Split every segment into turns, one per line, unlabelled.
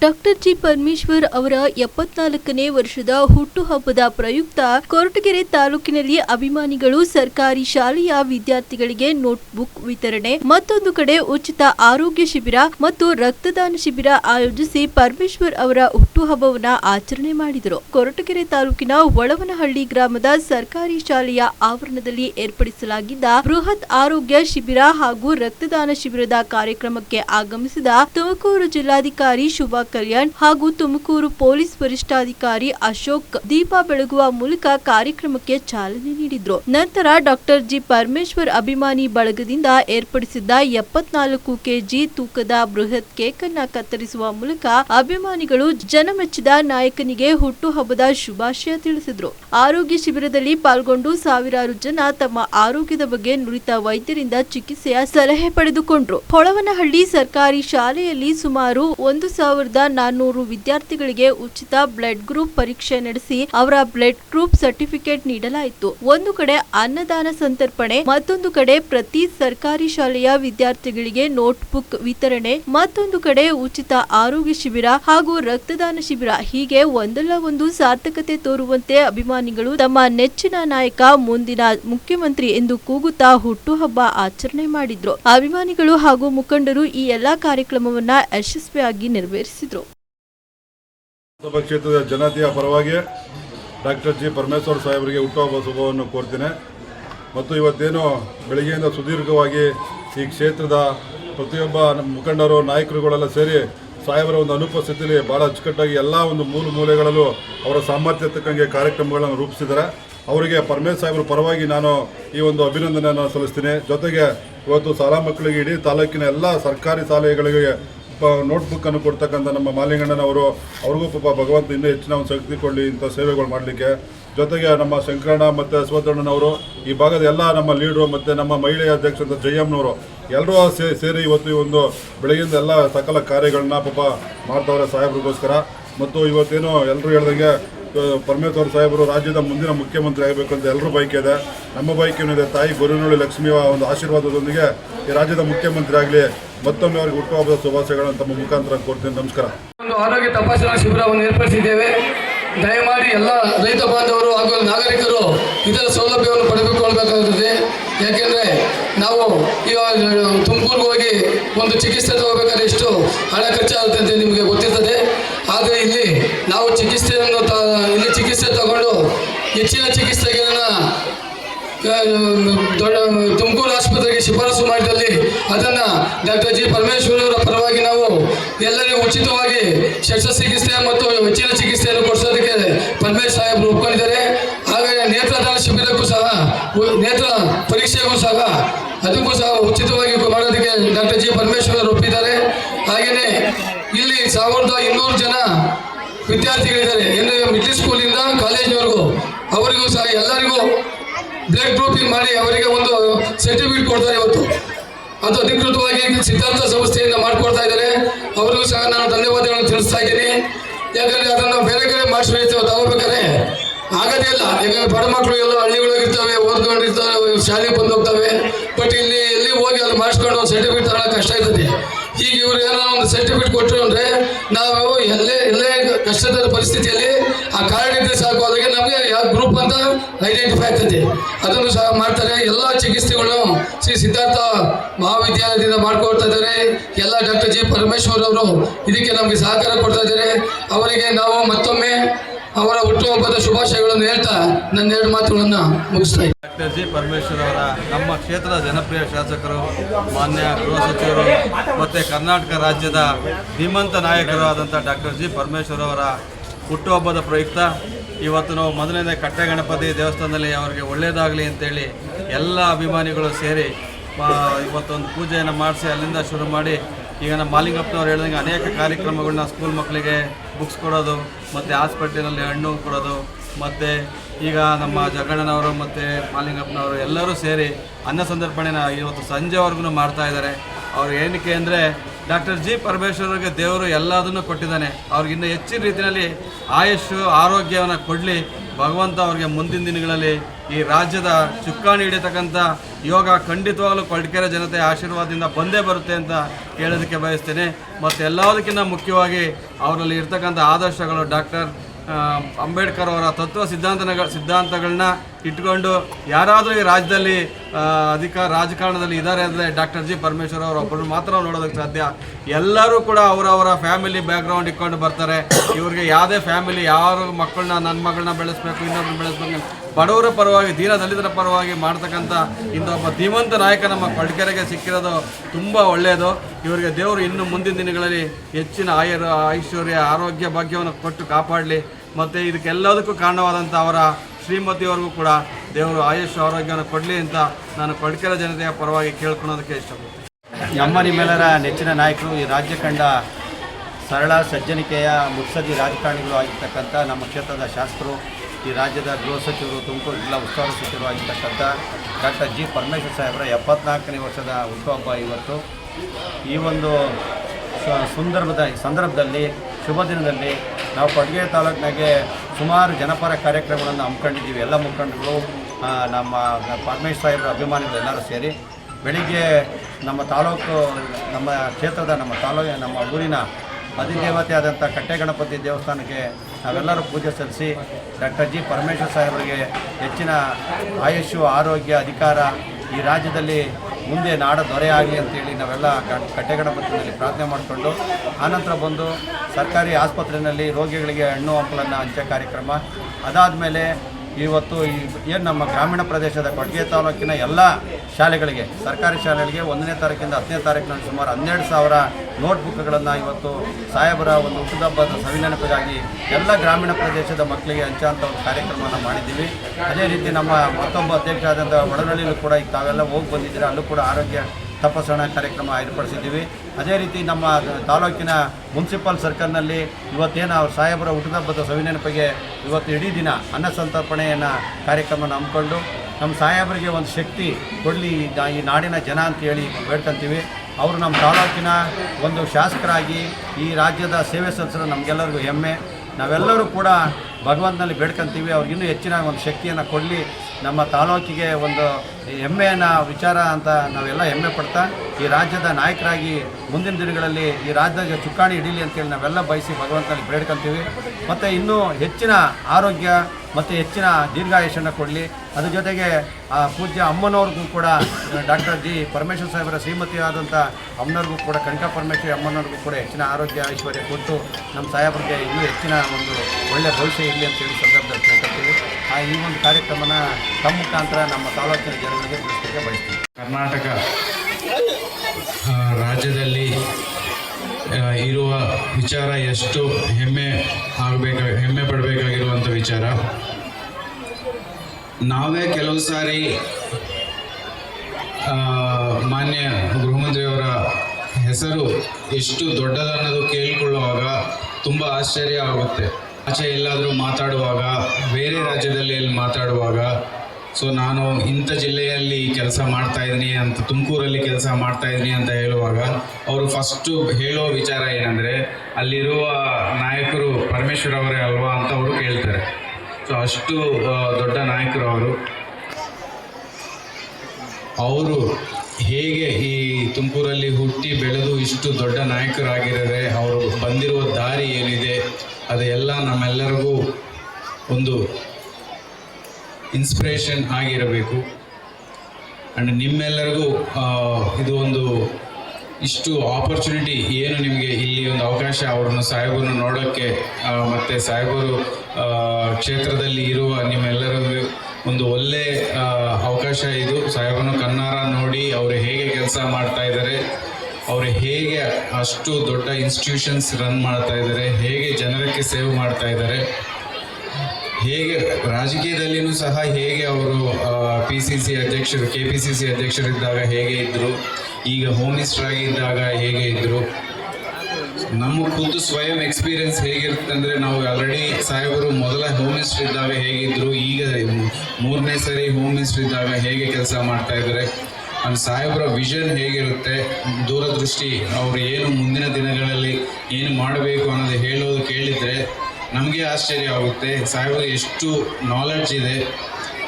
Doctor G Parameshwar ಅವರ ಎಪ್ಪತ್ನಾಲ್ಕನೇ ವರ್ಷದ ಹುಟ್ಟುಹಬ್ಬದ ಪ್ರಯುಕ್ತ ಕೊರಟಗೆರೆ ತಾಲೂಕಿನಲ್ಲಿ ಅಭಿಮಾನಿಗಳು ಸರ್ಕಾರಿ ಶಾಲೆಯ ವಿದ್ಯಾರ್ಥಿಗಳಿಗೆ ನೋಟ್ಬುಕ್ ವಿತರಣೆ, ಮತ್ತೊಂದು ಕಡೆ ಉಚಿತ ಆರೋಗ್ಯ ಶಿಬಿರ ಮತ್ತು ರಕ್ತದಾನ ಶಿಬಿರ ಆಯೋಜಿಸಿ ಪರಮೇಶ್ವರ್ ಅವರ ಹುಟ್ಟುಹಬ್ಬವನ್ನ ಆಚರಣೆ ಮಾಡಿದರು. ಕೊರಟಗೆರೆ ತಾಲೂಕಿನ ಒಳವನಹಳ್ಳಿ ಗ್ರಾಮದ ಸರ್ಕಾರಿ ಶಾಲೆಯ ಆವರಣದಲ್ಲಿ ಏರ್ಪಡಿಸಲಾಗಿದ್ದ ಬೃಹತ್ ಆರೋಗ್ಯ ಶಿಬಿರ ಹಾಗೂ ರಕ್ತದಾನ ಶಿಬಿರದ ಕಾರ್ಯಕ್ರಮಕ್ಕೆ ಆಗಮಿಸಿದ ತುಮಕೂರು ಜಿಲ್ಲಾಧಿಕಾರಿ ಶುಭಾ ಕಲ್ಯಾಣ್ ಹಾಗೂ ತುಮಕೂರು ಪೊಲೀಸ್ ವರಿಷ್ಠಾಧಿಕಾರಿ ಅಶೋಕ್ ದೀಪ ಬೆಳಗುವ ಮೂಲಕ ಕಾರ್ಯಕ್ರಮಕ್ಕೆ ಚಾಲನೆ ನೀಡಿದ್ರು. ನಂತರ ಡಾಕ್ಟರ್ ಜಿ ಪರಮೇಶ್ವರ್ ಅಭಿಮಾನಿ ಬಳಗದಿಂದ ಏರ್ಪಡಿಸಿದ್ದ ಎಪ್ಪತ್ನಾಲ್ಕು ಕೆಜಿ ತೂಕದ ಬೃಹತ್ ಕೇಕ್ ಅನ್ನ ಕತ್ತರಿಸುವ ಮೂಲಕ ಅಭಿಮಾನಿಗಳು ಜನಮೆಚ್ಚಿದ ನಾಯಕನಿಗೆ ಹುಟ್ಟುಹಬ್ಬದ ಶುಭಾಶಯ ತಿಳಿಸಿದ್ರು. ಆರೋಗ್ಯ ಶಿಬಿರದಲ್ಲಿ ಪಾಲ್ಗೊಂಡು ಸಾವಿರಾರು ಜನ ತಮ್ಮ ಆರೋಗ್ಯದ ಬಗ್ಗೆ ನುರಿತ ವೈದ್ಯರಿಂದ ಚಿಕಿತ್ಸೆಯ ಸಲಹೆ ಪಡೆದುಕೊಂಡ್ರು. ಹೊಳವನಹಳ್ಳಿ ಸರ್ಕಾರಿ ಶಾಲೆಯಲ್ಲಿ ಸುಮಾರು ಒಂದು ಸಾವಿರದ ನಾನ್ನೂರು ವಿದ್ಯಾರ್ಥಿಗಳಿಗೆ ಉಚಿತ ಬ್ಲಡ್ ಗ್ರೂಪ್ ಪರೀಕ್ಷೆ ನಡೆಸಿ ಅವರ ಬ್ಲಡ್ ಗ್ರೂಪ್ ಸರ್ಟಿಫಿಕೇಟ್ ನೀಡಲಾಯಿತು. ಒಂದು ಕಡೆ ಅನ್ನದಾನ ಸಂತರ್ಪಣೆ, ಮತ್ತೊಂದು ಕಡೆ ಪ್ರತಿ ಸರ್ಕಾರಿ ಶಾಲೆಯ ವಿದ್ಯಾರ್ಥಿಗಳಿಗೆ ನೋಟ್ಬುಕ್ ವಿತರಣೆ, ಮತ್ತೊಂದು ಕಡೆ ಉಚಿತ ಆರೋಗ್ಯ ಶಿಬಿರ ಹಾಗೂ ರಕ್ತದಾನ ಶಿಬಿರ. ಹೀಗೆ ಒಂದಲ್ಲ ಒಂದು ಸಾರ್ಥಕತೆ ತೋರುವಂತೆ ಅಭಿಮಾನಿಗಳು ತಮ್ಮ ನೆಚ್ಚಿನ ನಾಯಕ, ಮುಂದಿನ ಮುಖ್ಯಮಂತ್ರಿ ಎಂದು ಕೂಗುತ್ತಾ ಹುಟ್ಟುಹಬ್ಬ ಆಚರಣೆ ಮಾಡಿದ್ರು. ಅಭಿಮಾನಿಗಳು ಹಾಗೂ ಮುಖಂಡರು ಈ ಎಲ್ಲಾ ಕಾರ್ಯಕ್ರಮವನ್ನ ಯಶಸ್ವಿಯಾಗಿ ನೆರವೇರಿಸಿದ್ರು.
ಲೋಕಸಭಾ ಕ್ಷೇತ್ರದ ಜನತೆಯ ಪರವಾಗಿ ಡಾಕ್ಟರ್ ಜಿ ಪರಮೇಶ್ವರ್ ಸಾಹೇಬರಿಗೆ ಹುಟ್ಟುಹಬ್ಬ ಶುಭವನ್ನು ಕೋರ್ತೇನೆ. ಮತ್ತು ಇವತ್ತೇನು ಬೆಳಗ್ಗೆಯಿಂದ ಸುದೀರ್ಘವಾಗಿ ಈ ಕ್ಷೇತ್ರದ ಪ್ರತಿಯೊಬ್ಬ ನಮ್ಮ ಮುಖಂಡರು, ನಾಯಕರುಗಳೆಲ್ಲ ಸೇರಿ ಸಾಹೇಬರ ಒಂದು ಅನುಪಸ್ಥಿತಿಯಲ್ಲಿ ಭಾಳ ಅಚ್ಚುಕಟ್ಟಾಗಿ ಎಲ್ಲ ಒಂದು ಮೂಲ ಮೂಲೆಗಳಲ್ಲೂ ಅವರ ಸಾಮರ್ಥ್ಯ ತಕ್ಕಂಗೆ ಕಾರ್ಯಕ್ರಮಗಳನ್ನು ರೂಪಿಸಿದ್ದಾರೆ. ಅವರಿಗೆ ಪರಮೇಶ್ ಸಾಹೇಬರ ಪರವಾಗಿ ನಾನು ಈ ಒಂದು ಅಭಿನಂದನೆಯನ್ನು ಸಲ್ಲಿಸ್ತೀನಿ. ಜೊತೆಗೆ ಇವತ್ತು ಶಾಲಾ ಮಕ್ಕಳಿಗೆ ಇಡೀ ತಾಲೂಕಿನ ಎಲ್ಲ ಸರ್ಕಾರಿ ಶಾಲೆಗಳಿಗೆ ನೋಟ್ಬುಕ್ ಅನ್ನು ಕೊಡ್ತಕ್ಕಂಥ ನಮ್ಮ ಮಾಲಿಂಗಣ್ಣನವರು, ಅವ್ರಿಗೂ ಪಾಪ ಭಗವಂತ ಇನ್ನೂ ಹೆಚ್ಚಿನ ಒಂದು ಶಕ್ತಿ ಕೊಡಲಿ ಇಂಥ ಸೇವೆಗಳು ಮಾಡಲಿಕ್ಕೆ. ಜೊತೆಗೆ ನಮ್ಮ ಶಂಕರಣ್ಣ ಮತ್ತು ಅಶ್ವಥಣ್ಣನವರು ಈ ಭಾಗದ ಎಲ್ಲ ನಮ್ಮ ಲೀಡ್ರು ಮತ್ತು ನಮ್ಮ ಮಹಿಳೆಯ ಅಧ್ಯಕ್ಷ ಜಯಮ್ಮನವರು ಎಲ್ಲರೂ ಸೇರಿ ಇವತ್ತು ಈ ಒಂದು ಬೆಳಗಿಂದ ಎಲ್ಲ ಸಕಲ ಕಾರ್ಯಗಳನ್ನ ಪಾಪ ಮಾಡ್ತವ್ರೆ ಸಾಹೇಬ್ರಿಗೋಸ್ಕರ. ಮತ್ತು ಇವತ್ತೇನು ಎಲ್ಲರೂ ಹೇಳ್ದಂಗೆ ಪರಮೇಶ್ವರ್ ಸಾಹೇಬರು ರಾಜ್ಯದ ಮುಂದಿನ ಮುಖ್ಯಮಂತ್ರಿ ಆಗಬೇಕು ಅಂತ ಎಲ್ಲರೂ ಬೈಕ್ ಇದೆ. ನಮ್ಮ ಬೈಕ್ ಏನಿದೆ, ತಾಯಿ ಗುರುನಳ್ಳಿ ಲಕ್ಷ್ಮಿಯ ಒಂದು ಆಶೀರ್ವಾದದೊಂದಿಗೆ ಈ ರಾಜ್ಯದ ಮುಖ್ಯಮಂತ್ರಿ ಆಗಲಿ, ಮತ್ತೊಮ್ಮೆ ಅವರಿಗೆ ಹುಟ್ಟುಹಬ್ಬದ ಶುಭಾಶಯಗಳನ್ನು ತಮ್ಮ ಮುಖಾಂತರ ಕೋರ್ತೀನಿ ನಮಸ್ಕಾರ.
ಒಂದು ಆರೋಗ್ಯ ತಪಾಸಣಾ ಶಿಬಿರವನ್ನು ಏರ್ಪಡಿಸಿದ್ದೇವೆ. ದಯಮಾಡಿ ಎಲ್ಲ ರೈತ ಬಾಂಧವರು ಹಾಗೂ ನಾಗರಿಕರು ಇದರ ಸೌಲಭ್ಯವನ್ನು ಪಡೆದುಕೊಳ್ಬೇಕಾಗುತ್ತದೆ ಯಾಕೆಂದರೆ ನಾವು ಇವಾಗ ತುಮಕೂರಿಗೆ ಹೋಗಿ ಒಂದು ಚಿಕಿತ್ಸೆ ತಗೋಬೇಕಾದ್ರೆ ಎಷ್ಟು ಹಣ ಖರ್ಚಾಗುತ್ತೆ ಅಂತ ನಿಮಗೆ ಗೊತ್ತಿರ್ತದೆ. ಆದರೆ ಇಲ್ಲಿ ನಾವು ಚಿಕಿತ್ಸೆಯನ್ನು ತ ಇಲ್ಲಿ ಚಿಕಿತ್ಸೆ ತಗೊಂಡು ಹೆಚ್ಚಿನ ಚಿಕಿತ್ಸೆಗೆ ದೊಡ್ಡ ತುಮಕೂರು ಆಸ್ಪತ್ರೆಗೆ ಶಿಫಾರಸು ಮಾಡಿದಲ್ಲಿ ಅದನ್ನು ಡಾಕ್ಟರ್ ಜಿ ಪರಮೇಶ್ವರವರ ಪರವಾಗಿ ನಾವು ಎಲ್ಲರಿಗೂ ಉಚಿತವಾಗಿ ಶಸ್ತ್ರಚಿಕಿತ್ಸೆ ಮತ್ತು ಹೆಚ್ಚಿನ ಚಿಕಿತ್ಸೆಯನ್ನು ಕೊಡಿಸೋದಕ್ಕೆ ಪರಮೇಶ್ ಸಾಹೇಬರು ಒಪ್ಕೊಂಡಿದ್ದಾರೆ. ಹಾಗೆ ನೇತ್ರದಾನ ಶಿಬಿರಕ್ಕೂ ಸಹ ನೇತ್ರ ಪರೀಕ್ಷೆಗೂ ಸಹ ಅದಕ್ಕೂ ಸಹ ಉಚಿತವಾಗಿ ಮಾಡೋದಕ್ಕೆ ಡಾಕ್ಟರ್ ಜಿ ಪರಮೇಶ್ವರವರು ಒಪ್ಪಿದ್ದಾರೆ. ಹಾಗೆಯೇ ಇಲ್ಲಿ ಸಾವಿರದ ಇನ್ನೂರು ಜನ ವಿದ್ಯಾರ್ಥಿಗಳಿದ್ದಾರೆ. ಏನು ಮಿಡ್ಲ್ ಸ್ಕೂಲಿಂದ ಕಾಲೇಜಿನವರೆಗೂ ಅವರಿಗೂ ಸಹ ಎಲ್ಲರಿಗೂ ಬ್ಲಡ್ ಗ್ರೂಪಿಂಗ್ ಮಾಡಿ ಅವರಿಗೆ ಒಂದು ಸರ್ಟಿಫಿಕೇಟ್ ಕೊಡ್ತಾರೆ ಇವತ್ತು. ಅದು ಅಧಿಕೃತವಾಗಿ ಸಿದ್ಧಾರ್ಥ ಸಂಸ್ಥೆಯಿಂದ ಮಾಡಿಕೊಡ್ತಾ ಇದ್ದಾರೆ. ಅವರಿಗೂ ಸಹ ನಾನು ಧನ್ಯವಾದಗಳನ್ನು ತಿಳಿಸ್ತಾ ಇದ್ದೀನಿ. ಯಾಕಂದರೆ ಅದನ್ನು ಬೇರೆ ಕಡೆ ಮಾಡಿಸ್ಬೇಕು ತಗೋಬೇಕಾದ್ರೆ ಆಗೋದೇ ಇಲ್ಲ. ಯಾಕಂದ್ರೆ ಬಡ ಮಕ್ಕಳು ಎಲ್ಲ ಹಳ್ಳಿಗಳಿರ್ತವೆ ಓದ್ಕೊಂಡಿರ್ತವೆ ಶಾಲೆಗೆ ಬಂದು ಹೋಗ್ತವೆ. ಬಟ್ ಇಲ್ಲಿ ಎಲ್ಲಿ ಹೋಗಿ ಅದು ಮಾಡಿಸ್ಕೊಂಡು ಒಂದು ಸರ್ಟಿಫಿಕೇಟ್ ತಗೊಳ್ಳೋಕೆ ಕಷ್ಟ ಆಯ್ತದೆ ಈಗ ಇವರು ಏನೋ ಒಂದು ಸರ್ಟಿಫಿಕೇಟ್ ಕೊಟ್ಟರು ಅಂದರೆ ನಾವು ಎಲ್ಲೇ ಎಲ್ಲೇ ಕಷ್ಟದ ಪರಿಸ್ಥಿತಿಯಲ್ಲಿ ಆ ಕಾರ್ಡ್ ಇದ್ರೆ ಸಾಕು ಅದಕ್ಕೆ ನಮಗೆ ಯಾವ ಗ್ರೂಪ್ ಅಂತ ಆಗ್ತದೆ ಅದನ್ನು ಸಹ ಮಾಡ್ತಾರೆ. ಎಲ್ಲ ಚಿಕಿತ್ಸೆಗಳು ಶ್ರೀ ಸಿದ್ಧಾರ್ಥ ಮಹಾವಿದ್ಯಾಲಯದಿಂದ ಮಾಡ್ಕೊಡ್ತಾ ಇದ್ದಾರೆ. ಎಲ್ಲ ಡಾಕ್ಟರ್ ಜಿ ಪರಮೇಶ್ವರ್ ಅವರು ಇದಕ್ಕೆ ನಮಗೆ ಸಹಕಾರ ಕೊಡ್ತಾ ಇದ್ದಾರೆ. ಅವರಿಗೆ ನಾವು ಮತ್ತೊಮ್ಮೆ ಅವರ ಹುಟ್ಟುಹಬ್ಬದ ಶುಭಾಶಯಗಳನ್ನು ಹೇಳ್ತಾ ನನ್ನ ಎರಡು ಮಾತುಗಳನ್ನು ಮುಗಿಸ್ತಾ ಇದ್ದೀನಿ.
ಡಾಕ್ಟರ್ ಜಿ ಪರಮೇಶ್ವರ್ ಅವರ ನಮ್ಮ ಕ್ಷೇತ್ರದ ಜನಪ್ರಿಯ ಶಾಸಕರು, ಮಾನ್ಯ ಗೃಹ ಸಚಿವರು ಮತ್ತು ಕರ್ನಾಟಕ ರಾಜ್ಯದ ಧೀಮಂತ ನಾಯಕರು ಆದಂಥ ಡಾಕ್ಟರ್ ಜಿ ಪರಮೇಶ್ವರ್ ಅವರ ಹುಟ್ಟುಹಬ್ಬದ ಪ್ರಯುಕ್ತ ಇವತ್ತು ನಾವು ಮೊದಲನೇ ಕಟ್ಟೆ ಗಣಪತಿ ದೇವಸ್ಥಾನದಲ್ಲಿ ಅವರಿಗೆ ಒಳ್ಳೆಯದಾಗಲಿ ಅಂತೇಳಿ ಎಲ್ಲ ಅಭಿಮಾನಿಗಳು ಸೇರಿ ಇವತ್ತೊಂದು ಪೂಜೆಯನ್ನು ಮಾಡಿಸಿ ಅಲ್ಲಿಂದ ಶುರು ಮಾಡಿ, ಈಗ ನಮ್ಮ ಮಾಲಿಂಗಪ್ಪನವ್ರು ಹೇಳ್ದಂಗೆ ಅನೇಕ ಕಾರ್ಯಕ್ರಮಗಳನ್ನ ಸ್ಕೂಲ್ ಮಕ್ಕಳಿಗೆ ಬುಕ್ಸ್ ಕೊಡೋದು, ಮತ್ತು ಹಾಸ್ಪಿಟಲಲ್ಲಿ ಹಣ್ಣು ಕೊಡೋದು, ಮತ್ತು ಈಗ ನಮ್ಮ ಜಗಣ್ಣನವರು ಮತ್ತು ಮಾಲಿಂಗಪ್ಪನವರು ಎಲ್ಲರೂ ಸೇರಿ ಅನ್ನ ಸಂದರ್ಪಣೆನ ಇವತ್ತು ಸಂಜೆವರೆಗೂ ಮಾಡ್ತಾ ಇದ್ದಾರೆ. ಅವ್ರು ಏನಕ್ಕೆ ಅಂದರೆ ಡಾಕ್ಟರ್ ಜಿ ಪರಮೇಶ್ವರ್ಗೆ ದೇವರು ಎಲ್ಲದನ್ನು ಕೊಟ್ಟಿದ್ದಾನೆ. ಅವ್ರಿಗಿನ್ನ ಹೆಚ್ಚಿನ ರೀತಿಯಲ್ಲಿ ಆಯುಷು, ಆರೋಗ್ಯವನ್ನು ಕೊಡಲಿ. ಭಗವಂತ ಅವ್ರಿಗೆ ಮುಂದಿನ ದಿನಗಳಲ್ಲಿ ಈ ರಾಜ್ಯದ ಚುಕ್ಕಾಣಿ ಹಿಡಿತಕ್ಕಂಥ ಯೋಗ ಖಂಡಿತವಾಗಲೂ ಕೊಳ್ಕೆರೆ ಜನತೆ ಆಶೀರ್ವಾದದಿಂದ ಬಂದೇ ಬರುತ್ತೆ ಅಂತ ಹೇಳೋದಕ್ಕೆ ಬಯಸ್ತೇನೆ. ಮತ್ತು ಎಲ್ಲದಕ್ಕಿಂತ ಮುಖ್ಯವಾಗಿ ಅವರಲ್ಲಿ ಇರ್ತಕ್ಕಂಥ ಆದರ್ಶಗಳು ಡಾಕ್ಟರ್ ಅಂಬೇಡ್ಕರ್ ಅವರ ತತ್ವ ಸಿದ್ಧಾಂತಗಳ ಸಿದ್ಧಾಂತಗಳನ್ನ ಇಟ್ಕೊಂಡು ಯಾರಾದರೂ ಈ ರಾಜ್ಯದಲ್ಲಿ ಅಧಿಕಾರ ರಾಜಕಾರಣದಲ್ಲಿ ಇದ್ದಾರೆ ಅಂದರೆ ಡಾಕ್ಟರ್ ಜಿ ಪರಮೇಶ್ವರ್ ಅವರು ಒಬ್ಬರು ಮಾತ್ರ ನೋಡೋದಕ್ಕೆ ಸಾಧ್ಯ. ಎಲ್ಲರೂ ಕೂಡ ಅವರವರ ಫ್ಯಾಮಿಲಿ ಬ್ಯಾಕ್ಗ್ರೌಂಡ್ ಇಟ್ಕೊಂಡು ಬರ್ತಾರೆ. ಇವ್ರಿಗೆ ಯಾವುದೇ ಫ್ಯಾಮಿಲಿ, ಯಾರು ಮಕ್ಕಳನ್ನ ನನ್ನ ಮಗಳನ್ನ ಬೆಳೆಸ್ಬೇಕು ಇನ್ನೊಬ್ಬರನ್ನ ಬೆಳೆಸ್ಬೇಕು ಬಡವರ ಪರವಾಗಿ, ದೀನ ದಲಿತರ ಪರವಾಗಿ ಮಾಡ್ತಕ್ಕಂಥ ಇಂಥ ಒಬ್ಬ ಧೀಮಂತ ನಾಯಕ ನಮ್ಮ ಕೊಡ್ಕೆರೆಗೆ ಸಿಕ್ಕಿರೋದು ತುಂಬ ಒಳ್ಳೆಯದು ಇವರಿಗೆ ದೇವರು ಇನ್ನು ಮುಂದಿನ ದಿನಗಳಲ್ಲಿ ಹೆಚ್ಚಿನ ಆಯುರ್, ಐಶ್ವರ್ಯ, ಆರೋಗ್ಯ, ಭಾಗ್ಯವನ್ನು ಕೊಟ್ಟು ಕಾಪಾಡಲಿ. ಮತ್ತು ಇದಕ್ಕೆಲ್ಲದಕ್ಕೂ ಕಾರಣವಾದಂಥ ಅವರ ಶ್ರೀಮತಿಯವರೆಗೂ ಕೂಡ ದೇವರು ಆಯುಷ್ ಆರೋಗ್ಯವನ್ನು ಕೊಡಲಿ ಅಂತ ನಾನು ಪಡ್ಕೆರ ಜನತೆಯ ಪರವಾಗಿ ಕೇಳ್ಕೊಳೋದಕ್ಕೆ ಇಷ್ಟಪಡ್ತೀನಿ.
ನಮ್ಮ ನಿಮ್ಮೆಲ್ಲರ ನೆಚ್ಚಿನ ನಾಯಕರು ಈ ರಾಜ್ಯ ಕಂಡ ಸರಳ, ಸಜ್ಜನಿಕೆಯ ಮುತ್ಸದಿ ರಾಜಕಾರಣಿಗಳು ಆಗಿರ್ತಕ್ಕಂಥ ನಮ್ಮ ಕ್ಷೇತ್ರದ ಶಾಸಕರು, ಈ ರಾಜ್ಯದ ಗೃಹ ಸಚಿವರು, ತುಮಕೂರು ಜಿಲ್ಲಾ ಉಸ್ತುವಾರಿ ಸಚಿವರು ಆಗಿರ್ತಕ್ಕಂಥ ಡಾಕ್ಟರ್ ಜಿ. ಪರಮೇಶ್ವರ್ ಸಾಹೇಬರ ಎಪ್ಪತ್ನಾಲ್ಕನೇ ವರ್ಷದ ಹುಟ್ಟುಹಬ್ಬ ಇವತ್ತು. ಈ ಒಂದು ಸಂದರ್ಭದ ಸಂದರ್ಭದಲ್ಲಿ ಶುಭ ದಿನದಲ್ಲಿ ನಾವು ಕೊಡಗೆ ತಾಲೂಕಿನಾಗೆ ಸುಮಾರು ಜನಪರ ಕಾರ್ಯಕ್ರಮಗಳನ್ನು ಹಮ್ಮಿಕೊಂಡಿದ್ದೀವಿ. ಎಲ್ಲ ಮುಖಂಡರು ನಮ್ಮ ಪರಮೇಶ್ ಸಾಹೇಬ್ರ ಅಭಿಮಾನಿಗಳು ಎಲ್ಲರೂ ಸೇರಿ. ಬೆಳಿಗ್ಗೆ ನಮ್ಮ ತಾಲೂಕು, ನಮ್ಮ ಕ್ಷೇತ್ರದ ನಮ್ಮ ತಾಲೂಕು ನಮ್ಮ ಊರಿನ ಅಧಿದೇವತೆ ಆದಂಥ ಕಟ್ಟೆಗಣಪತಿ ದೇವಸ್ಥಾನಕ್ಕೆ ನಾವೆಲ್ಲರೂ ಪೂಜೆ ಸಲ್ಲಿಸಿ ಡಾಕ್ಟರ್ ಜಿ ಪರಮೇಶ್ವರ್ ಸಾಹೇಬರಿಗೆ ಹೆಚ್ಚಿನ ಆಯುಷ್ಯು ಆರೋಗ್ಯ, ಅಧಿಕಾರ ಈ ರಾಜ್ಯದಲ್ಲಿ ಮುಂದೆ ನಾಡ ದೊರೆ ಆಗಲಿ ಅಂತೇಳಿ ನಾವೆಲ್ಲ ಕಟ್ಟೆಗಣಪತಿಯಲ್ಲಿ ಕಟ್ಟೆಗಣಪತಿನಲ್ಲಿ ಪ್ರಾರ್ಥನೆ ಮಾಡಿಕೊಂಡು, ಆನಂತರ ಬಂದು ಸರ್ಕಾರಿ ಆಸ್ಪತ್ರೆಯಲ್ಲಿ ರೋಗಿಗಳಿಗೆ ಹಣ್ಣು ಹಂಪಲನ್ನು ಹಂಚೋ ಕಾರ್ಯಕ್ರಮ, ಅದಾದಮೇಲೆ ಇವತ್ತು ಈ ಏನು ನಮ್ಮ ಗ್ರಾಮೀಣ ಪ್ರದೇಶದ ಕೊಟ್ಟಿಗೆ ತಾಲೂಕಿನ ಎಲ್ಲ ಶಾಲೆಗಳಿಗೆ, ಸರ್ಕಾರಿ ಶಾಲೆಗಳಿಗೆ ಒಂದನೇ ತಾರೀಕಿಂದ ಹತ್ತನೇ ತಾರೀಕಿನಲ್ಲಿ ಸುಮಾರು ಹನ್ನೆರಡು ಸಾವಿರ ನೋಟ್ಬುಕ್ಗಳನ್ನು ಇವತ್ತು ಸಾಹೇಬರ ಒಂದು ಹುಟ್ಟುಹಬ್ಬದ ಸವಿನೆನಪಿಗಾಗಿ ಎಲ್ಲ ಗ್ರಾಮೀಣ ಪ್ರದೇಶದ ಮಕ್ಕಳಿಗೆ ಹಂಚುವಂಥ ಒಂದು ಕಾರ್ಯಕ್ರಮವನ್ನು ಮಾಡಿದ್ದೀವಿ. ಅದೇ ರೀತಿ ನಮ್ಮ ಮತ್ತೊಬ್ಬ ಅಧ್ಯಕ್ಷ ಆದಂಥ ಒಡನಳ್ಳಿಯಲ್ಲೂ ಕೂಡ ಈಗ ತಾವೆಲ್ಲ ಹೋಗಿ ಬಂದಿದ್ದೀರಾ, ಅಲ್ಲೂ ಕೂಡ ಆರೋಗ್ಯ ತಪಾಸಣಾ ಕಾರ್ಯಕ್ರಮ ಏರ್ಪಡಿಸಿದ್ದೀವಿ. ಅದೇ ರೀತಿ ನಮ್ಮ ತಾಲೂಕಿನ ಮುನ್ಸಿಪಲ್ ಸರ್ಕಲ್ನಲ್ಲಿ ಇವತ್ತೇನು ಅವ್ರ ಸಾಹೇಬರ ಹುಟ್ಟುಹಬ್ಬದ ಸವಿನೆನಪಿಗೆ ಇವತ್ತು ಇಡೀ ದಿನ ಅನ್ನ ಸಂತರ್ಪಣೆಯನ್ನು ಕಾರ್ಯಕ್ರಮನ ಹಮ್ಮಿಕೊಂಡು ನಮ್ಮ ಸಾಹೇಬರಿಗೆ ಒಂದು ಶಕ್ತಿ ಕೊಡಲಿ ಈ ನಾಡಿನ ಜನ ಅಂತೇಳಿ ಬೇಡ್ಕೊಂತೀವಿ. ಅವರು ನಮ್ಮ ತಾಲೂಕಿನ ಒಂದು ಶಾಸಕರಾಗಿ ಈ ರಾಜ್ಯದ ಸೇವೆ ಸಲ್ಲಿಸಲು ನಮಗೆಲ್ಲರಿಗೂ ಹೆಮ್ಮೆ. ನಾವೆಲ್ಲರೂ ಕೂಡ ಭಗವಂತನಲ್ಲಿ ಬೇಡ್ಕೊಂತೀವಿ, ಅವ್ರಿಗೆ ಇನ್ನೂ ಹೆಚ್ಚಿನ ಒಂದು ಶಕ್ತಿಯನ್ನು ಕೊಡಲಿ. ನಮ್ಮ ತಾಲೂಕಿಗೆ ಒಂದು ಹೆಮ್ಮೆಯನ್ನ, ವಿಚಾರ ಅಂತ ನಾವೆಲ್ಲ ಹೆಮ್ಮೆ ಪಡ್ತಾ, ಈ ರಾಜ್ಯದ ನಾಯಕರಾಗಿ ಮುಂದಿನ ದಿನಗಳಲ್ಲಿ ಈ ರಾಜ್ಯದ ಚುಕ್ಕಾಣಿ ಹಿಡೀಲಿ ಅಂತೇಳಿ ನಾವೆಲ್ಲ ಬಯಸಿ ಭಗವಂತನಲ್ಲಿ ಬೇಡ್ಕೊಂತೀವಿ. ಮತ್ತು ಇನ್ನೂ ಹೆಚ್ಚಿನ ಆರೋಗ್ಯ ಮತ್ತು ಹೆಚ್ಚಿನ ದೀರ್ಘಾಯುಷನ್ನು ಕೊಡಲಿ. ಅದ್ರ ಜೊತೆಗೆ ಆ ಪೂಜ್ಯ ಅಮ್ಮನವ್ರಿಗೂ ಕೂಡ ಡಾಕ್ಟರ್ ಜಿ ಪರಮೇಶ್ವರ ಸಾಹೇಬರ ಶ್ರೀಮತಿಯಾದಂಥ ಅಮ್ಮನವ್ರಿಗೂ ಕೂಡ ಕನಕ ಪರಮೇಶ್ವರಿ ಅಮ್ಮನವ್ರಿಗೂ ಕೂಡ ಹೆಚ್ಚಿನ ಆರೋಗ್ಯ ಐಶ್ವರ್ಯ ಕೊಟ್ಟು, ನಮ್ಮ ಸಾಹೇಬರಿಗೆ ಇನ್ನೂ ಹೆಚ್ಚಿನ ಒಂದು ಒಳ್ಳೆಯ ಭವಿಷ್ಯ ಇರಲಿ ಅಂತೇಳಿ ಸಂದರ್ಭದಲ್ಲಿ ಕೇಳ್ಕೊಳ್ತೀವಿ. ಆ ಈ ಒಂದು ಕಾರ್ಯಕ್ರಮನ ತಮ್ಮ ಮುಖಾಂತರ ನಮ್ಮ ತಾಲೂಕಿನ ಜನಗಳಿಗೆ ತಿಳಿಸಲಿಕ್ಕೆ ಬಯಸ್ತೀವಿ
ಕರ್ನಾಟಕ ರಾಜ್ಯದಲ್ಲಿ ಇರುವ ವಿಚಾರ ಎಷ್ಟು ಹೆಮ್ಮೆ ಆಗಬೇಕ, ಹೆಮ್ಮೆ ಪಡಬೇಕಾಗಿರುವಂಥ ವಿಚಾರ. ನಾವೇ ಕೆಲವು ಸಾರಿ ಮಾನ್ಯ ಗೃಹಮಂತ್ರಿಯವರ ಹೆಸರು ಎಷ್ಟು ದೊಡ್ಡದನ್ನೋದು ಕೇಳಿಕೊಳ್ಳುವಾಗ ತುಂಬ ಆಶ್ಚರ್ಯ ಆಗುತ್ತೆ. ಆಚೆ ಎಲ್ಲಾದರೂ ಮಾತಾಡುವಾಗ, ಬೇರೆ ರಾಜ್ಯದಲ್ಲಿ ಮಾತಾಡುವಾಗ, ಸೊ ನಾನು ಇಂಥ ಜಿಲ್ಲೆಯಲ್ಲಿ ಕೆಲಸ ಮಾಡ್ತಾ ಇದ್ದೀನಿ ಅಂತ, ತುಮಕೂರಲ್ಲಿ ಕೆಲಸ ಮಾಡ್ತಾ ಇದ್ದೀನಿ ಅಂತ ಹೇಳುವಾಗ, ಅವರು ಫಸ್ಟು ಹೇಳೋ ವಿಚಾರ ಏನಂದರೆ, ಅಲ್ಲಿರುವ ನಾಯಕರು ಪರಮೇಶ್ವರ್ ಅವರೇ ಅಲ್ವಾ ಅಂತ ಅವರು ಕೇಳ್ತಾರೆ. ಸೊ ಅಷ್ಟು ದೊಡ್ಡ ನಾಯಕರು ಅವರು. ಅವರು ಹೇಗೆ ಈ ತುಮಕೂರಲ್ಲಿ ಹುಟ್ಟಿ ಬೆಳೆದು ಇಷ್ಟು ದೊಡ್ಡ ನಾಯಕರಾಗಿದ್ದಾರೆ ಅವರು ಬಂದಿರುವ ದಾರಿ ಏನಿದೆ ಅದೆಲ್ಲ ನಮ್ಮೆಲ್ಲರಿಗೂ ಒಂದು ಇನ್ಸ್ಪಿರೇಷನ್ ಆಗಿರಬೇಕು. ಆ್ಯಂಡ್ ನಿಮ್ಮೆಲ್ಲರಿಗೂ ಇದು ಒಂದು ಇಷ್ಟು ಆಪರ್ಚುನಿಟಿ ಏನು ನಿಮಗೆ ಇಲ್ಲಿ ಒಂದು ಅವಕಾಶ, ಅವ್ರನ್ನ ಸಾಹೇಬರನ್ನು ನೋಡೋಕ್ಕೆ ಮತ್ತು ಸಾಹೇಬರು ಕ್ಷೇತ್ರದಲ್ಲಿ ಇರುವ ನಿಮ್ಮೆಲ್ಲರಿಗೂ ಒಂದು ಒಳ್ಳೆ ಅವಕಾಶ ಇದು. ಸಾಹೇಬನು ಕನ್ನಾರ ನೋಡಿ ಅವರು ಹೇಗೆ ಕೆಲಸ ಮಾಡ್ತಾ ಇದ್ದಾರೆ. ಅವರು ಹೇಗೆ ಅಷ್ಟು ದೊಡ್ಡ ಇನ್ಸ್ಟಿಟ್ಯೂಷನ್ಸ್ ರನ್ ಮಾಡ್ತಾ ಇದ್ದಾರೆ, ಹೇಗೆ ಜನರಕ್ಕೆ ಸೇವ್ ಮಾಡ್ತಾ ಇದ್ದಾರೆ, ಹೇಗೆ ರಾಜಕೀಯದಲ್ಲಿನೂ ಸಹ ಹೇಗೆ ಅವರು ಪಿ ಸಿ ಸಿ ಅಧ್ಯಕ್ಷರು ಕೆ ಪಿ ಸಿ ಸಿ ಅಧ್ಯಕ್ಷರಿದ್ದಾಗ ಹೇಗೆ ಇದ್ದರು ಈಗ ಹೋಮ್ ಮಿನಿಸ್ಟರ್ ಆಗಿದ್ದಾಗ ಹೇಗೆ ಇದ್ದರು ನಮ್ಮ ಕೂತು ಸ್ವಯಂ ಎಕ್ಸ್ಪೀರಿಯನ್ಸ್ ಹೇಗಿರುತ್ತೆ ಅಂದರೆ ನಾವು ಆಲ್ರೆಡಿ ಸಾಹೇಬರು ಮೊದಲ ಹೋಮ್ ಮಿನಿಸ್ಟರ್ ಇದ್ದಾಗ ಹೇಗಿದ್ದರು ಈಗ ಮೂರನೇ ಸರಿ ಹೋಮ್ ಮಿನಿಸ್ಟರ್ ಇದ್ದಾಗ ಹೇಗೆ ಕೆಲಸ ಮಾಡ್ತಾ ಇದ್ದಾರೆ ಅಂಡ್ ಸಾಹೇಬರ ವಿಷನ್ ಹೇಗಿರುತ್ತೆ? ದೂರದೃಷ್ಟಿ, ಅವರು ಏನು ಮುಂದಿನ ದಿನಗಳಲ್ಲಿ ಏನು ಮಾಡಬೇಕು ಅನ್ನೋದು ಹೇಳೋದು ಕೇಳಿದರೆ ನಮಗೆ ಆಶ್ಚರ್ಯ ಆಗುತ್ತೆ. ಸಾಹೇಬರು ಎಷ್ಟು ನಾಲೆಡ್ಜ್ ಇದೆ,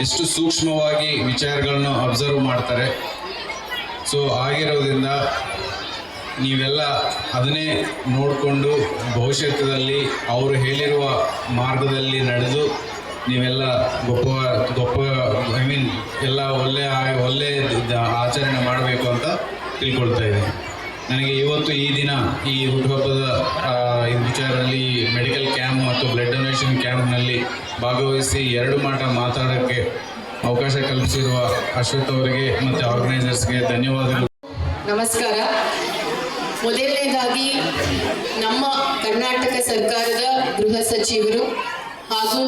ಎಷ್ಟು ಸೂಕ್ಷ್ಮವಾಗಿ ವಿಚಾರಗಳನ್ನು ಅಬ್ಸರ್ವ್ ಮಾಡ್ತಾರೆ. ಸೊ ಆಗಿರೋದ್ರಿಂದ ನೀವೆಲ್ಲ ಅದನ್ನೇ ನೋಡಿಕೊಂಡು ಭವಿಷ್ಯದಲ್ಲಿ ಅವರು ಹೇಳಿರುವ ಮಾರ್ಗದಲ್ಲಿ ನಡೆದು ನೀವೆಲ್ಲ ಗೊಪ್ಪ ಗೊಪ್ಪ ಐ ಮೀನ್ ಎಲ್ಲ ಒಳ್ಳೆ ಒಳ್ಳೆ ಆಚರಣೆ ಮಾಡಬೇಕು ಅಂತ ತಿಳ್ಕೊಳ್ತಾ ಇದ್ದೀನಿ. ನನಗೆ ಇವತ್ತು ಈ ದಿನ ಈ ಹುಟ್ಟುಹಬ್ಬದ ವಿಚಾರದಲ್ಲಿ ಮೆಡಿಕಲ್ ಕ್ಯಾಂಪ್ ಮತ್ತು ಬ್ಲಡ್ ಡೊನೇಷನ್ ಕ್ಯಾಂಪ್ನಲ್ಲಿ ಭಾಗವಹಿಸಿ ಎರಡು ಮಾಟ ಮಾತಾಡೋಕ್ಕೆ ಅವಕಾಶ ಕಲ್ಪಿಸಿರುವ ಅಶ್ವಥ್ ಅವರಿಗೆ ಮತ್ತು ಆರ್ಗನೈಸರ್ಸ್ಗೆ ಧನ್ಯವಾದಗಳು.
ನಮಸ್ಕಾರ. ಮೊದಲನೇದಾಗಿ ನಮ್ಮ ಕರ್ನಾಟಕ ಸರ್ಕಾರದ ಗೃಹ ಸಚಿವರು ಹಾಗೂ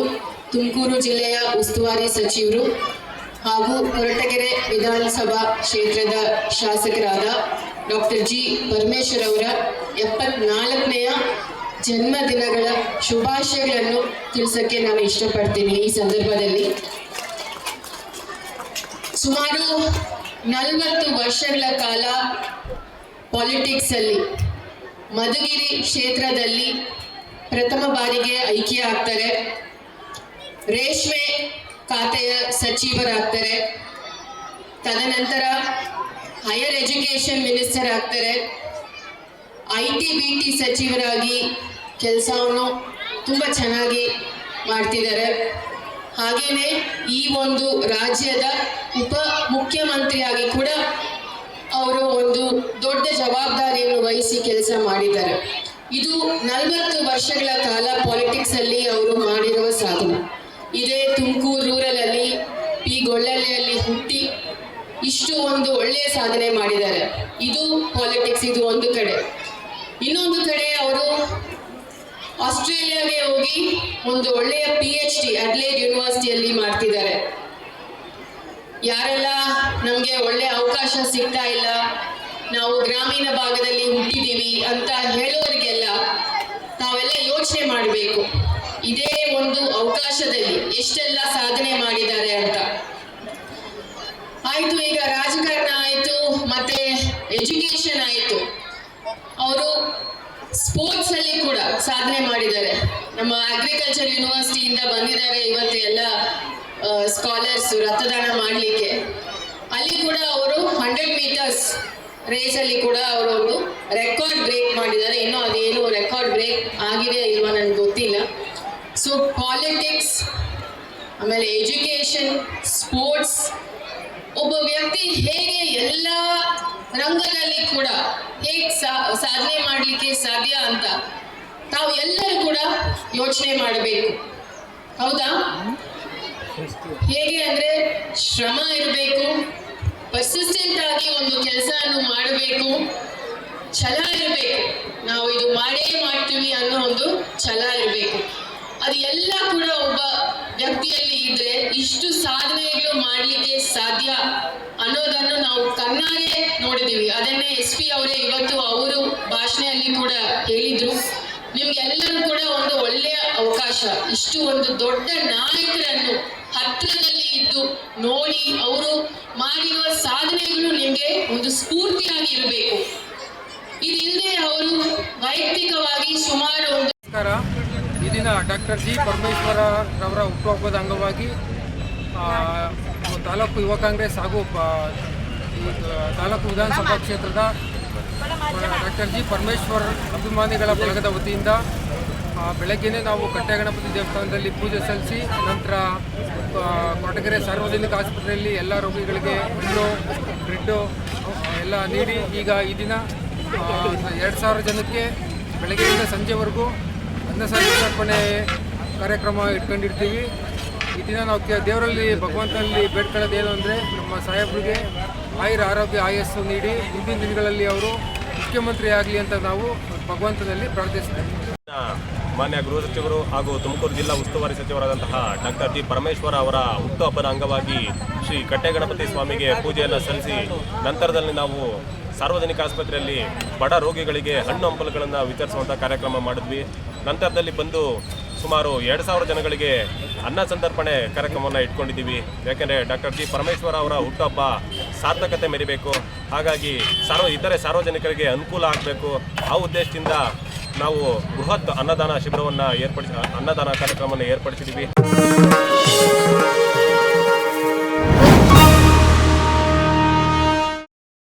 ತುಮಕೂರು ಜಿಲ್ಲೆಯ ಉಸ್ತುವಾರಿ ಸಚಿವರು ಹಾಗೂ ಕೊರಟಗೆರೆ ವಿಧಾನಸಭಾ ಕ್ಷೇತ್ರದ ಶಾಸಕರಾದ ಡಾಕ್ಟರ್ ಜಿ ಪರಮೇಶ್ವರ್ ಅವರ ಎಪ್ಪತ್ನಾಲ್ಕನೆಯ ಜನ್ಮದಿನಗಳ ಶುಭಾಶಯಗಳನ್ನು ತಿಳಿಸಕ್ಕೆ ನಾನು ಇಷ್ಟಪಡ್ತೀನಿ ಈ ಸಂದರ್ಭದಲ್ಲಿ. ಸುಮಾರು ನಲವತ್ತು ವರ್ಷಗಳ ಕಾಲ ಪಾಲಿಟಿಕ್ಸ್ ಅಲ್ಲಿ ಮಧುಗಿರಿ ಕ್ಷೇತ್ರದಲ್ಲಿ ಪ್ರಥಮ ಬಾರಿಗೆ ಐಕ್ಯ ಆಗ್ತಾರೆ. ರೇಷ್ಮೆ ಖಾತೆಯ ಸಚಿವರಾಗ್ತಾರೆ. ತದನಂತರ ಹೈಯರ್ ಎಜುಕೇಷನ್ ಮಿನಿಸ್ಟರ್ ಆಗ್ತಾರೆ. ಐ ಟಿ ಬಿ ಟಿ ಸಚಿವರಾಗಿ ಕೆಲಸವನ್ನು ತುಂಬ ಚೆನ್ನಾಗಿ ಮಾಡ್ತಿದ್ದಾರೆ. ಹಾಗೆಯೇ ಈ ಒಂದು ರಾಜ್ಯದ ಉಪ ಮುಖ್ಯಮಂತ್ರಿಯಾಗಿ ಕೂಡ ಅವರು ಒಂದು ದೊಡ್ಡ ಜವಾಬ್ದಾರಿಯನ್ನು ವಹಿಸಿ ಕೆಲಸ ಮಾಡಿದ್ದಾರೆ. ಇದು ನಲವತ್ತು ವರ್ಷಗಳ ಕಾಲ ಪಾಲಿಟಿಕ್ಸಲ್ಲಿ ಅವರು ಮಾಡಿರುವ ಸಾಧನೆ. ಇದೇ ತುಮಕೂರು ರೂರಲ್ ಅಲ್ಲಿ ಪಿ ಗೊಳ್ಳಳ್ಳಿಯಲ್ಲಿ ಹುಟ್ಟಿ ಇಷ್ಟು ಒಂದು ಒಳ್ಳೆಯ ಸಾಧನೆ ಮಾಡಿದ್ದಾರೆ. ಇದು ಪಾಲಿಟಿಕ್ಸ್ ಇದು ಒಂದು ಕಡೆ. ಇನ್ನೊಂದು ಕಡೆ ಅವರು ಆಸ್ಟ್ರೇಲಿಯಾಗೆ ಹೋಗಿ ಒಂದು ಒಳ್ಳೆಯ ಪಿ ಎಚ್ ಡಿ ಅಡ್ಲೇಡ್ ಯೂನಿವರ್ಸಿಟಿಯಲ್ಲಿ ಮಾಡ್ತಿದ್ದಾರೆ. ಯಾರೆಲ್ಲ ನಮಗೆ ಒಳ್ಳೆ ಅವಕಾಶ ಸಿಗ್ತಾ ಇಲ್ಲ, ನಾವು ಗ್ರಾಮೀಣ ಭಾಗದಲ್ಲಿ ಹುಟ್ಟಿದ್ದೀವಿ ಅಂತ ಹೇಳೋರಿಗೆಲ್ಲ ತಾವೆಲ್ಲ ಯೋಚನೆ ಮಾಡಬೇಕು. ಇದೇ ಒಂದು ಅವಕಾಶದಲ್ಲಿ ಎಷ್ಟೆಲ್ಲ ಸಾಧನೆ ಮಾಡಿದ್ದಾರೆ ಅಂತ. ಆಯ್ತು, ಈಗ ರಾಜಕಾರಣ ಆಯ್ತು, ಮತ್ತೆ ಎಜುಕೇಶನ್ ಆಯ್ತು. ಅವರು ಸ್ಪೋರ್ಟ್ಸ್ ಅಲ್ಲಿ ಕೂಡ ಸಾಧನೆ ಮಾಡಿದ್ದಾರೆ. ನಮ್ಮ ಅಗ್ರಿಕಲ್ಚರ್ ಯೂನಿವರ್ಸಿಟಿಯಿಂದ ಬಂದಿದ್ದಾರೆ ಇವತ್ತು ಎಲ್ಲ ಸ್ಕಾಲರ್ಸ್ ರಕ್ತದಾನ ಮಾಡಲಿಕ್ಕೆ. ಅಲ್ಲಿ ಕೂಡ ಅವರು ಹಂಡ್ರೆಡ್ ಮೀಟರ್ಸ್ ರೇಸ್ ಅಲ್ಲಿ ಕೂಡ ಅವರು ರೆಕಾರ್ಡ್ ಬ್ರೇಕ್ ಮಾಡಿದ್ದಾರೆ. ಇನ್ನೂ ಅದೇನು ರೆಕಾರ್ಡ್ ಬ್ರೇಕ್ ಆಗಿದೆ ಇಲ್ವಾ ನನಗೆ ಗೊತ್ತಿಲ್ಲ. ಸೊ ಪಾಲಿಟಿಕ್ಸ್ ಆಮೇಲೆ ಎಜುಕೇಶನ್ ಸ್ಪೋರ್ಟ್ಸ್ ಒಬ್ಬ ವ್ಯಕ್ತಿ ಹೇಗೆ ಎಲ್ಲ ರಂಗದಲ್ಲಿ ಕೂಡ ಹೇಗೆ ಸಾಧನೆ ಮಾಡಲಿಕ್ಕೆ ಸಾಧ್ಯ ಅಂತ ನಾವು ಎಲ್ಲರೂ ಕೂಡ ಯೋಚನೆ ಮಾಡಬೇಕು. ಹೌದಾ? ಹೇಗೆ ಅಂದ್ರೆ ಶ್ರಮ ಇರಬೇಕು ಪರ್ಸಿಸ್ಟೆಂಟ್ ಆಗಿ ಒಂದು ಕೆಲಸವನ್ನು ಮಾಡಬೇಕು, ಛಲ ಇರಬೇಕು. ನಾವು ಇದು ಮಾಡೇ ಮಾಡ್ತೀವಿ ಅನ್ನೋ ಒಂದು ಛಲ ಇರಬೇಕು. ಅದು ಎಲ್ಲ ಕೂಡ ಒಬ್ಬ ವ್ಯಕ್ತಿಯಲ್ಲಿ ಇದ್ರೆ ಇಷ್ಟು ಸಾಧನೆಗಳು ಮಾಡಲಿಕ್ಕೆ ಸಾಧ್ಯ ಅನ್ನೋದನ್ನು ನಾವು ಕಣ್ಣಾರೆ ನೋಡಿದೀವಿ ಅದನ್ನೇ ಎಸ್ ಪಿ ಅವರೇ ಇವತ್ತು ಅವರು ಭಾಷಣೆಯಲ್ಲಿ ಕೂಡ ಹೇಳಿದ್ರು. ನಿಮ್ಗೆಲ್ಲರೂ ಕೂಡ ಒಂದು ಒಳ್ಳೆಯ ಅವಕಾಶ. ಇಷ್ಟು ಒಂದು ದೊಡ್ಡ ನಾಯಕರನ್ನು ಹತ್ತಿರದಲ್ಲಿ ಇದ್ದು ನೋಡಿ ಅವರು ಮಾಡಿರುವ ಸಾಧನೆಗಳು ನಿಮಗೆ ಒಂದು ಸ್ಫೂರ್ತಿಯಾಗಿ ಇರಬೇಕು. ಇದಿಲ್ಲದೆ ಅವರು ವೈಯಕ್ತಿಕವಾಗಿ ಸುಮಾರು ಒಂದು
ದಿನ ಡಾಕ್ಟರ್ ಜಿ ಪರಮೇಶ್ವರ ರವರ ಹುಟ್ಟುಹಬ್ಬದ ಅಂಗವಾಗಿ ತಾಲೂಕು ಯುವ ಕಾಂಗ್ರೆಸ್ ಹಾಗೂ ತಾಲೂಕು ವಿಧಾನಸಭಾ ಕ್ಷೇತ್ರದ ಡಾಕ್ಟರ್ ಜಿ ಪರಮೇಶ್ವರ್ ಅಭಿಮಾನಿಗಳ ಬಳಗದ ವತಿಯಿಂದ ಬೆಳಗ್ಗೆ ನಾವು ಕಟ್ಟೆಗಣಪತಿ ದೇವಸ್ಥಾನದಲ್ಲಿ ಪೂಜೆ ಸಲ್ಲಿಸಿ, ನಂತರ ಕೊಟಗೆರೆ ಸಾರ್ವಜನಿಕ ಆಸ್ಪತ್ರೆಯಲ್ಲಿ ಎಲ್ಲ ರೋಗಿಗಳಿಗೆ ಹಣ್ಣು ಬ್ರೆಡ್ಡು, ಎಲ್ಲ ನೀಡಿ, ಈಗ ಈ ದಿನ ಎರಡು ಸಾವಿರ ಜನಕ್ಕೆ ಬೆಳಗ್ಗೆಯಿಂದ ಸಂಜೆವರೆಗೂ ಅನ್ನ ಸಂತರ್ಪಣೆ ಕಾರ್ಯಕ್ರಮ ಇಟ್ಕೊಂಡಿರ್ತೀವಿ. ಈ ದಿನ ನಾವು ದೇವರಲ್ಲಿ ಭಗವಂತನಲ್ಲಿ ಬೇಡ್ಕೊಳ್ಳೋದು ಏನು ಅಂದರೆ ನಮ್ಮ ಸಾಹೇಬ್ರಿಗೆ ಆಯುರ ಆರೋಗ್ಯ ಆಯಸ್ಸು ನೀಡಿ ಮುಂದಿನ ದಿನಗಳಲ್ಲಿ ಅವರು ಮುಖ್ಯಮಂತ್ರಿ ಆಗಲಿ ಅಂತ ನಾವು ಭಗವಂತನಲ್ಲಿ ಪ್ರಾರ್ಥಿಸ್ತೇವೆ
ಮಾನ್ಯ ಗೃಹ ಸಚಿವರು ಹಾಗೂ ತುಮಕೂರು ಜಿಲ್ಲಾ ಉಸ್ತುವಾರಿ ಸಚಿವರಾದಂತಹ ಡಾಕ್ಟರ್ ಜಿ ಪರಮೇಶ್ವರ ಅವರ ಹುಟ್ಟುಹಬ್ಬದ ಅಂಗವಾಗಿ ಶ್ರೀ ಕಟ್ಟೆಗಣಪತಿ ಸ್ವಾಮಿಗೆ ಪೂಜೆಯನ್ನು ಸಲ್ಲಿಸಿ ನಂತರದಲ್ಲಿ ನಾವು ಸಾರ್ವಜನಿಕ ಆಸ್ಪತ್ರೆಯಲ್ಲಿ ಬಡ ರೋಗಿಗಳಿಗೆ ಹಣ್ಣು ಹಂಪಲುಗಳನ್ನು ವಿತರಿಸುವಂಥ ಕಾರ್ಯಕ್ರಮ ಮಾಡಿದ್ವಿ. ನಂತರದಲ್ಲಿ ಬಂದು ಸುಮಾರು ಎರಡು ಸಾವಿರ ಜನಗಳಿಗೆ ಅನ್ನ ಸಂತರ್ಪಣೆ ಕಾರ್ಯಕ್ರಮವನ್ನು ಇಟ್ಕೊಂಡಿದ್ದೀವಿ. ಯಾಕೆಂದರೆ ಡಾಕ್ಟರ್ ಜಿ ಪರಮೇಶ್ವರ ಅವರ ಹುಟ್ಟುಹಬ್ಬ ಸಾರ್ಥಕತೆ ಮೆರಿಬೇಕು. ಹಾಗಾಗಿ ಸಾರ್ವ, ಇತರೆ ಸಾರ್ವಜನಿಕರಿಗೆ ಅನುಕೂಲ ಆಗಬೇಕು. ಆ ಉದ್ದೇಶದಿಂದ ನಾವು ಬೃಹತ್ ಅನ್ನದಾನ ಶಿಬಿರವನ್ನು ಏರ್ಪಡಿಸಿ, ಅನ್ನದಾನ ಕಾರ್ಯಕ್ರಮವನ್ನು ಏರ್ಪಡಿಸಿದ್ದೀವಿ.